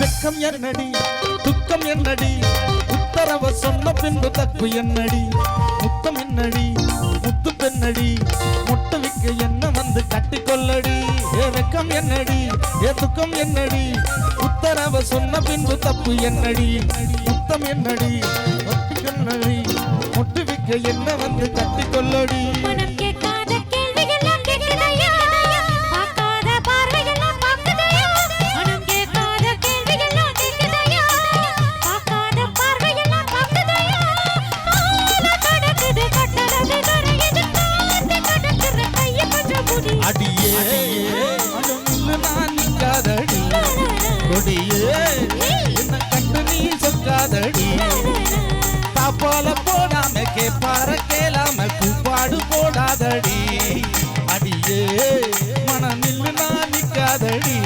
வெக்கம் என்னடி? துக்கம் என்னடி? உத்தரவ சொன்ன பின்பு தப்பு என்னடி? முத்தம் என்னடி? முத்து பெண்ணடி? முட்டு விக்க என்ன வந்து கட்டிக்கொள்ளடி ஏ வெக்கம் என்னடி? ஏ துக்கம் என்னடி? உத்தரவ சொன்ன பின்பு தப்பு என்னடி? முத்தம் என்னடி? முத்து முட்டு விக்க என்ன வந்து கட்டிக்கொள்ளடி மனம் அடியே. நான் நிற்காதடி கொடியே என்ன கண்டு நீ சொல்லாதடி தாப்பால போடாம கேப்பார கேளாம கூப்பாடு போடாதடி. அடியே. மனம் நில்லு நான் நிற்காதடி